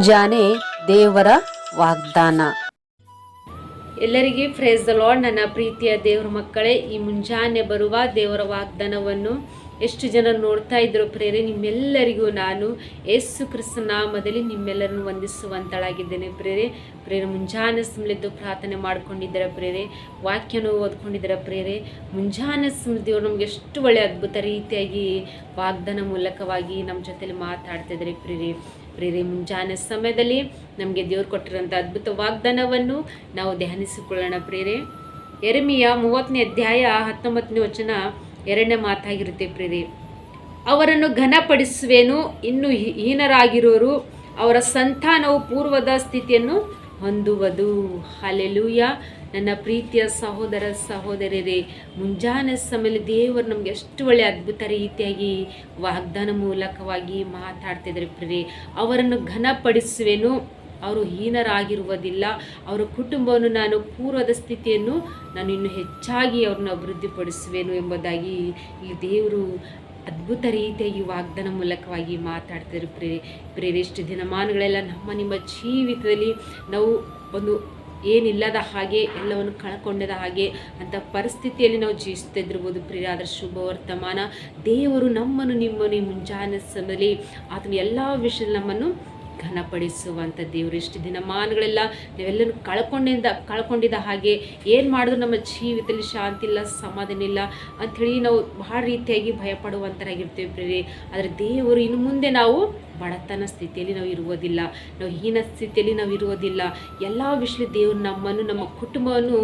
ಜಾನೆ ದೇವರ ವಾಗ್ದಾನ. ಎಲ್ಲರಿಗೆ ಫ್ರೇಸ್ ದ ಲಾರ್ಡ್ ನನ್ನ ಪ್ರೀತಿಯ ದೇವರ ಮಕ್ಕಳೇ, ಈ ಮುಂಜಾನೆ ಬರುವ ದೇವರ ವಾಗ್ದಾನವನ್ನು ಎಷ್ಟು ಜನ ನೋಡ್ತಾ ಇದ್ರು ಪ್ರೇರೆ, ನಿಮ್ಮೆಲ್ಲರಿಗೂ ನಾನು ಯೇಸು ಕ್ರಿಸ್ತ ನಾಮದಲ್ಲಿ ನಿಮ್ಮೆಲ್ಲರನ್ನು ವಂದಿಸುವಂತಳಾಗಿದ್ದೇನೆ ಪ್ರೇರೆ. ಪ್ರೇರೆ, ಮುಂಜಾನೆ ಸಮಲೆದ್ದು ಪ್ರಾರ್ಥನೆ ಮಾಡ್ಕೊಂಡಿದ್ದೀರ ಪ್ರೇರೆ? ವಾಕ್ಯನೂ ಓದ್ಕೊಂಡಿದ್ದೀರ ಪ್ರೇರೆ? ಮುಂಜಾನೆ ದೇವರು ನಮ್ಗೆ ಎಷ್ಟು ಒಳ್ಳೆ ಅದ್ಭುತ ರೀತಿಯಾಗಿ ವಾಗ್ದಾನ ಮೂಲಕವಾಗಿ ನಮ್ಮ ಜೊತೆಲಿ ಮಾತಾಡ್ತಿದ್ದಾರೆ ಪ್ರೇರೆ. ಪ್ರೇರೆ ಮುಂಜಾನೆ ಸಮಯದಲ್ಲಿ ನಮಗೆ ದೇವ್ರು ಕೊಟ್ಟಿರೋಂಥ ಅದ್ಭುತ ವಾಗ್ದಾನವನ್ನು ನಾವು ಧ್ಯಾನಿಸಿಕೊಳ್ಳೋಣ ಪ್ರೇರೆ ಎರೆಮಿಯ ಮೂವತ್ತನೇ ಅಧ್ಯಾಯ ಹತ್ತೊಂಬತ್ತನೇ ವಚನ ಎರಡನೇ ಮಾತಾಗಿರುತ್ತೆ ಪ್ರೇರೆ ಅವರನ್ನು ಘನಪಡಿಸುವೇನು, ಇನ್ನು ಹೀನರಾಗಿರೋರು ಅವರ ಸಂತಾನವು ಪೂರ್ವದ ಸ್ಥಿತಿಯನ್ನು ಹೊಂದುವುದು. ಹಾಲೆಲೂಯ ನನ್ನ ಪ್ರೀತಿಯ ಸಹೋದರ ಸಹೋದರರೇ, ಮುಂಜಾನೆ ಸಮಯದಲ್ಲಿ ದೇವರು ನಮಗೆ ಎಷ್ಟು ಒಳ್ಳೆ ಅದ್ಭುತ ರೀತಿಯಾಗಿ ವಾಗ್ದಾನ ಮೂಲಕವಾಗಿ ಮಾತಾಡ್ತಿದ್ದಾರೆ ಪ್ರಿಯರೇ. ಅವರನ್ನು ಘನಪಡಿಸುವೆನು. ಅವರು ಹೀನರಾಗಿರುವುದಿಲ್ಲ. ಅವರ ಕುಟುಂಬವನ್ನು ನಾನು ಪೂರ್ವದ ಸ್ಥಿತಿಯನ್ನು ನಾನು ಇನ್ನೂ ಹೆಚ್ಚಾಗಿ ಅವ್ರನ್ನ ಅಭಿವೃದ್ಧಿಪಡಿಸುವೆನು ಎಂಬುದಾಗಿ ಈ ದೇವರು ಅದ್ಭುತ ರೀತಿಯಾಗಿ ವಾಗ್ದಾನ ಮೂಲಕವಾಗಿ ಮಾತಾಡ್ತಾರೆ ಪ್ರೇರೆ ಪ್ರೇರೆ ಇಷ್ಟು ದಿನಮಾನಗಳೆಲ್ಲ ನಮ್ಮ ನಿಮ್ಮ ಜೀವಿತದಲ್ಲಿ ನಾವು ಒಂದು ಏನಿಲ್ಲದ ಹಾಗೆ ಎಲ್ಲವನ್ನು ಕಳ್ಕೊಂಡದ ಹಾಗೆ ಅಂತ ಪರಿಸ್ಥಿತಿಯಲ್ಲಿ ನಾವು ಜೀವಿಸ್ತಿದ್ದಿರ್ಬೋದು ಪ್ರಿಯ ಶುಭವರ್ತಮಾನ ಶುಭ ವರ್ತಮಾನ, ದೇವರು ನಮ್ಮನ್ನು ನಿಮ್ಮನ್ನು ಮುಂಜಾನೆ ಸಮಯದಲ್ಲಿ ಆತನ ಎಲ್ಲ ವಿಷಯ ನಮ್ಮನ್ನು ಘನಪಡಿಸುವಂಥ ದೇವರು. ಇಷ್ಟು ದಿನಮಾನಗಳೆಲ್ಲ ನಾವೆಲ್ಲರೂ ಕಳ್ಕೊಂಡಿಂದ, ಕಳ್ಕೊಂಡಿದ್ದ ಹಾಗೆ ಏನು ಮಾಡಿದ್ರು ನಮ್ಮ ಜೀವಿತದಲ್ಲಿ ಶಾಂತಿ ಇಲ್ಲ, ಸಮಾಧಾನ ಇಲ್ಲ ಅಂಥೇಳಿ ನಾವು ಭಾಳ ರೀತಿಯಾಗಿ ಭಯಪಡುವಂಥರಾಗಿರ್ತೀವಿ ಪ್ರೇರಿ ಆದರೆ ದೇವರು ಇನ್ನು ಮುಂದೆ ನಾವು ಬಡತನ ಸ್ಥಿತಿಯಲ್ಲಿ ನಾವು ಇರುವುದಿಲ್ಲ. ನಾವು ಹೀನ ಸ್ಥಿತಿಯಲ್ಲಿ ನಾವು ಇರುವುದಿಲ್ಲ. ಎಲ್ಲ ವಿಷಯ ದೇವರು ನಮ್ಮನ್ನು, ನಮ್ಮ ಕುಟುಂಬವನ್ನು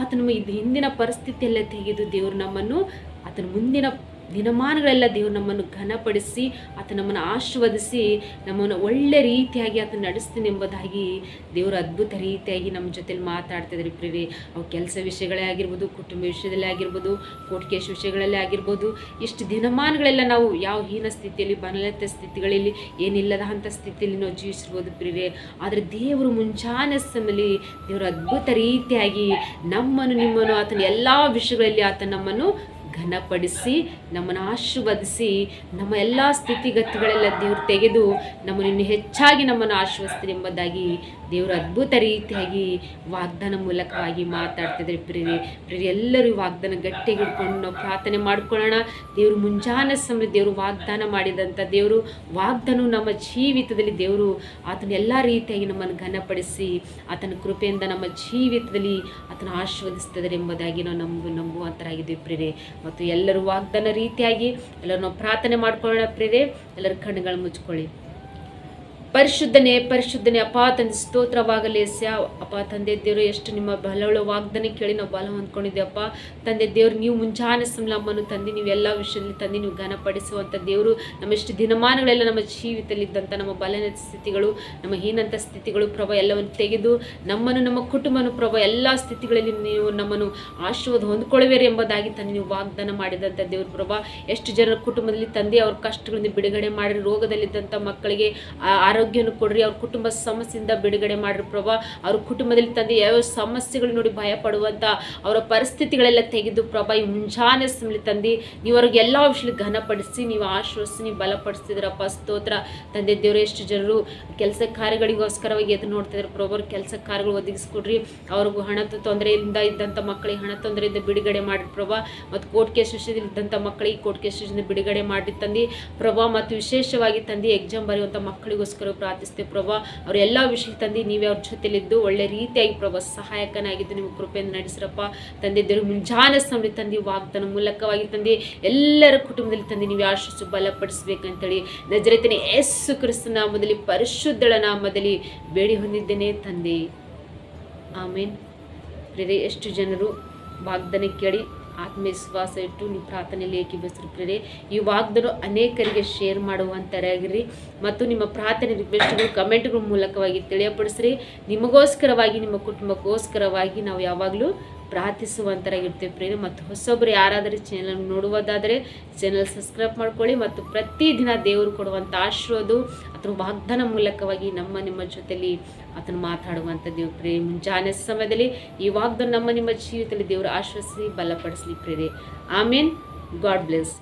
ಆತ ನಮ್ಮ ಹಿಂದಿನ ಪರಿಸ್ಥಿತಿಯಲ್ಲೇ ತೆಗೆದು ದೇವರು ನಮ್ಮನ್ನು ಆತನ ಮುಂದಿನ ದಿನಮಾನಗಳೆಲ್ಲ ದೇವರು ನಮ್ಮನ್ನು ಘನಪಡಿಸಿ, ಆತ ನಮ್ಮನ್ನು ಆಶೀರ್ವದಿಸಿ, ನಮ್ಮನ್ನು ಒಳ್ಳೆ ರೀತಿಯಾಗಿ ಆತ ನಡೆಸ್ತೀನಿ ಎಂಬುದಾಗಿ ದೇವರು ಅದ್ಭುತ ರೀತಿಯಾಗಿ ನಮ್ಮ ಜೊತೆಲಿ ಮಾತಾಡ್ತಿದ್ದಾರೆ ಪ್ರಿಯರೇ. ಅವು ಕೆಲಸ ವಿಷಯಗಳೇ ಆಗಿರ್ಬೋದು, ಕುಟುಂಬ ವಿಷಯದಲ್ಲೇ ಆಗಿರ್ಬೋದು ಕೋಟಿಕೇಶ್ ವಿಷಯಗಳಲ್ಲೇ ಆಗಿರ್ಬೋದು, ಇಷ್ಟು ದಿನಮಾನಗಳೆಲ್ಲ ನಾವು ಯಾವ ಹೀನ ಸ್ಥಿತಿಯಲ್ಲಿ ಬನಲತ್ತ ಸ್ಥಿತಿಗಳಲ್ಲಿ, ಏನಿಲ್ಲದ ಅಂಥ ಸ್ಥಿತಿಯಲ್ಲಿ ನಾವು ಜೀವಿಸಿರ್ಬೋದು ಪ್ರಿಯರೇ. ಆದರೆ ದೇವರು ಮುಂಚಾನೆ ಸಮಯದಲ್ಲಿ ದೇವರು ಅದ್ಭುತ ರೀತಿಯಾಗಿ ನಮ್ಮನ್ನು, ನಿಮ್ಮನ್ನು, ಆತನ ಎಲ್ಲ ವಿಷಯಗಳಲ್ಲಿ ಆತ ನಮ್ಮನ್ನು ಘನಪಡಿಸಿ, ನಮ್ಮನ್ನು ಆಶೀರ್ವದಿಸಿ, ನಮ್ಮ ಎಲ್ಲ ಸ್ಥಿತಿಗತಿಗಳೆಲ್ಲ ದೇವರು ತೆಗೆದು ನಮ್ಮನ್ನು ಹೆಚ್ಚಾಗಿ ನಮ್ಮನ್ನು ಆಶೀರ್ವದಿಸ್ತೀನಿ ಎಂಬುದಾಗಿ ದೇವರು ಅದ್ಭುತ ರೀತಿಯಾಗಿ ವಾಗ್ದಾನ ಮೂಲಕವಾಗಿ ಮಾತಾಡ್ತಿದ್ರೆ ಪ್ರಿಯರೇ ಪ್ರೇರಿ ಎಲ್ಲರೂ ವಾಗ್ದಾನ ಗಟ್ಟಿಗೆ ಹಿಡ್ಕೊಂಡು ನಾವು ಪ್ರಾರ್ಥನೆ ಮಾಡ್ಕೊಳ್ಳೋಣ. ದೇವರು ಮುಂಜಾನೆ ಸಮಯ ದೇವರು ವಾಗ್ದಾನ ಮಾಡಿದಂಥ ದೇವರು ವಾಗ್ದಾನ ನಮ್ಮ ಜೀವಿತದಲ್ಲಿ ದೇವರು ಆತನ ಎಲ್ಲ ರೀತಿಯಾಗಿ ನಮ್ಮನ್ನು ಘನಪಡಿಸಿ, ಆತನ ಕೃಪೆಯಿಂದ ನಮ್ಮ ಜೀವಿತದಲ್ಲಿ ಆತನ ಆಶೀರ್ವದಿಸ್ತದೆ ಎಂಬುದಾಗಿ ನಾವು ನಂಬು, ನಂಬುವಂತರಾಗಿದ್ದೀವಿ ಪ್ರೇರೆ ಮತ್ತು ಎಲ್ಲರೂ ವಾಗ್ದಾನ ರೀತಿಯಾಗಿ ಎಲ್ಲರೂ ಪ್ರಾರ್ಥನೆ ಮಾಡ್ಕೊಳ್ಳೋಣ ಪ್ರಿಯರೇ. ಎಲ್ಲರ ಕಣ್ಣುಗಳು ಮುಚ್ಕೊಳ್ಳಿ. ಪರಿಶುದ್ಧನೇ ಪರಿಶುದ್ಧನೇ ಅಪ್ಪ ತಂದೆ ಸ್ತೋತ್ರವಾಗಲಿ ಸ್ಯಾ ಅಪ್ಪ, ತಂದೆ, ದೇವರು, ಎಷ್ಟು ನಿಮ್ಮ ಬಲವಳ ವಾಗ್ದಾನೆ ಕೇಳಿ ನಾವು ಬಲ ಹೊಂದ್ಕೊಂಡಿದ್ದೇವಪ್ಪ ತಂದೆ, ದೇವರು, ನೀವು ಮುಂಜಾನೆ ಸಂಲಮ್ಮನ್ನು ತಂದೆ ನೀವು ಎಲ್ಲ ವಿಷಯದಲ್ಲಿ ತಂದೆ ನೀವು ಘನಪಡಿಸುವಂಥ ದೇವರು. ನಮ್ಮ ಎಷ್ಟು ದಿನಮಾನಗಳೆಲ್ಲ ನಮ್ಮ ಜೀವಿತದಲ್ಲಿದ್ದಂಥ ನಮ್ಮ ಬಲನ ಸ್ಥಿತಿಗಳು, ನಮ್ಮ ಹೀನಂಥ ಸ್ಥಿತಿಗಳು ಪ್ರಭ ಎಲ್ಲವನ್ನು ತೆಗೆದು ನಮ್ಮನ್ನು, ನಮ್ಮ ಕುಟುಂಬನು ಪ್ರಭ ಎಲ್ಲ ಸ್ಥಿತಿಗಳಲ್ಲಿ ನೀವು ನಮ್ಮನ್ನು ಆಶೀರ್ವಾದ ಹೊಂದ್ಕೊಳ್ಳುವಿರಿ ಎಂಬುದಾಗಿ ತಂದು ನೀವು ವಾಗ್ದಾನ ಮಾಡಿದಂಥ ದೇವರು ಪ್ರಭ. ಎಷ್ಟು ಜನರ ಕುಟುಂಬದಲ್ಲಿ ತಂದೆ ಅವ್ರ ಕಷ್ಟಗಳನ್ನು ಬಿಡುಗಡೆ ಮಾಡಿ, ರೋಗದಲ್ಲಿದ್ದಂಥ ಮಕ್ಕಳಿಗೆ ಆ ಆರೋಗ್ಯವನ್ನು ಕೊಡ್ರಿ, ಅವ್ರ ಕುಟುಂಬ ಸಮಸ್ಯೆಯಿಂದ ಬಿಡುಗಡೆ ಮಾಡ್ರಿ ಪ್ರಭಾ. ಅವ್ರ ಕುಟುಂಬದಲ್ಲಿ ತಂದೆ ಯಾವ ಸಮಸ್ಯೆಗಳು ನೋಡಿ ಭಯ ಪಡುವಂಥ ಅವರ ಪರಿಸ್ಥಿತಿಗಳೆಲ್ಲ ತೆಗೆದು ಪ್ರಭಾ, ಈ ಮುಂಜಾನೆ ಸಮಲಿ ತಂದು ನೀವು ಎಲ್ಲ ವಿಷಯ ಘನಪಡಿಸಿ, ನೀವು ಆಶ್ವಾಸಿ ನೀವು ಬಲಪಡಿಸ್ತಿದ್ರಪ್ಪ ಸ್ತೋತ್ರ. ತಂದೆ ದೇವರು ಎಷ್ಟು ಜನರು ಕೆಲಸ ಕಾರ್ಯಗಳಿಗೋಸ್ಕರವಾಗಿ ಎದುರು ನೋಡ್ತಿದ್ರು ಪ್ರಭು, ಅವ್ರ ಕೆಲಸ ಕಾರ್ಯಗಳು ಒದಗಿಸ್ಕೊಡ್ರಿ. ಅವ್ರಿಗೂ ಹಣದ ತೊಂದರೆಯಿಂದ ಇದ್ದಂಥ ಮಕ್ಕಳಿಗೆ ಹಣ ತೊಂದರೆಯಿಂದ ಬಿಡುಗಡೆ ಮಾಡಿ ಪ್ರಭಾ. ಮತ್ತು ಕೋರ್ಟ್ ವಿಷಯದಲ್ಲಿ ಇದ್ದಂಥ ಮಕ್ಕಳಿಗೆ ಕೋರ್ಟ್ ವಿಷಯದಿಂದ ಬಿಡುಗಡೆ ಮಾಡಿ ತಂದು. ಪ್ರಭಾ, ಮತ್ತು ವಿಶೇಷವಾಗಿ ತಂದು ಎಕ್ಸಾಮ್ ಬರೆಯುವಂಥ ಮಕ್ಕಳಿಗೋಸ್ಕರ ಪ್ರಾರ್ಥಿಸ್ತೇವೆ ಪ್ರಭಾ, ಅವ್ರ ಎಲ್ಲ ವಿಷಯ ತಂದೆ ನೀವೇ ಅವ್ರ ಜೊತೆಲಿದ್ದು ಒಳ್ಳೆ ರೀತಿಯಾಗಿ ಪ್ರಭಾ ಸಹಾಯಕನಾಗಿದ್ದು ನಿಮ್ಮ ಕೃಪೆಯಿಂದ ನಡೆಸಿರಪ್ಪ. ತಂದೆ ದೇವರು ಮುಂಜಾನೆ ಸಮಯ ತಂದೆ ವಾಗ್ದಾನ ಮೂಲಕವಾಗಿ ತಂದೆ ಎಲ್ಲರ ಕುಟುಂಬದಲ್ಲಿ ತಂದೆ ನೀವು ಆಶಿಸು ಬಲಪಡಿಸ್ಬೇಕಂತೇಳಿ ನಜರತನೇ ಯೇಸು ಕ್ರಿಸ್ತ ನಾಮದಲ್ಲಿ ಪರಿಶುದ್ಧಳ ನಾಮದಲ್ಲಿ ಬೇಡಿ ಹೊಂದಿದ್ದೇನೆ ತಂದೆ. ಆಮೇನ್. ಪ್ರೇರೆ ಎಷ್ಟು ಜನರು ವಾಗ್ದಾನ ಕೇಳಿ ಆತ್ಮವಿಶ್ವಾಸ ಇಟ್ಟು ನೀವು ಪ್ರಾರ್ಥನೆಯಲ್ಲಿ ಏಕೆ ಪ್ರೇರೆ ಈ ವಾಗ್ದಾನ ಅನೇಕರಿಗೆ ಶೇರ್ ಮಾಡುವಂಥರಾಗಿರಿ ಮತ್ತು ನಿಮ್ಮ ಪ್ರಾರ್ಥನೆ ರಿಕ್ವೆಸ್ಟ್ಗಳು ಕಮೆಂಟ್ಗಳ ಮೂಲಕವಾಗಿ ತಿಳಿಯಪಡಿಸ್ರಿ. ನಿಮಗೋಸ್ಕರವಾಗಿ, ನಿಮ್ಮ ಕುಟುಂಬಕ್ಕೋಸ್ಕರವಾಗಿ ನಾವು ಯಾವಾಗಲೂ ಪ್ರಾರ್ಥಿಸುವಂತರಾಗಿರ್ತೇವೆ ಪ್ರೇರಿ ಮತ್ತು ಹೊಸೊಬ್ಬರು ಯಾರಾದರೂ ಚಾನಲ್ ನೋಡುವುದಾದರೆ ಚಾನಲ್ ಸಬ್ಸ್ಕ್ರೈಬ್ ಮಾಡ್ಕೊಳ್ಳಿ ಮತ್ತು ಪ್ರತಿದಿನ ದೇವರು ಕೊಡುವಂಥ ಆಶೀರ್ವಾದ ಅಥವಾ ವಾಗ್ದಾನ ಮೂಲಕವಾಗಿ ನಮ್ಮ ನಿಮ್ಮ ಜೊತೆಲಿ ಅದನ್ನು ಮಾತಾಡುವಂಥ ದೇವ್ರ ಪ್ರೇರಿ ಮುಂಜಾನೆ ಸಮಯದಲ್ಲಿ ಈ ವಾಗ್ದಾನ ನಮ್ಮ ನಿಮ್ಮ ಜೀವಿತದಲ್ಲಿ ದೇವರು ಆಶ್ರಯಿಸಿ ಬಲಪಡಿಸಲಿ ಪ್ರೇರೆ ಆಮೇನ್. God bless